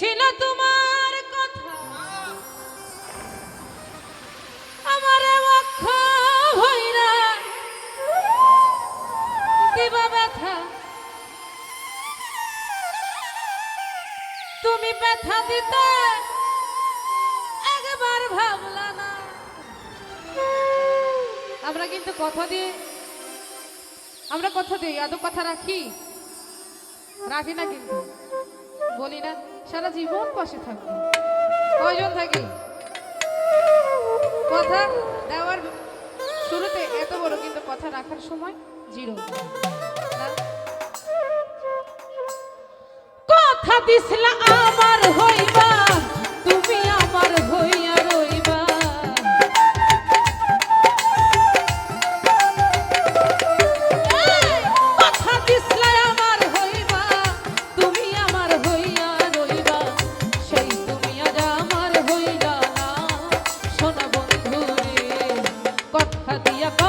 ছিল তোমার কথা। আমার তুমি ব্যথা দিতে একবার ভাবলা না। আমরা কিন্তু কথা দিয়ে, আমরা কথা দিই আদৌ কথা রাখি। রাখি না কিন্তু। বলি না সারা জীবন পাশে থাকব। কয়জন থাকি? কথা দেওয়ার শুরুতে এত বড়, কিন্তু কথা রাখার সময় জিরো। কথা দিছিলা আমার হইবা। দিয়া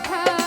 কথা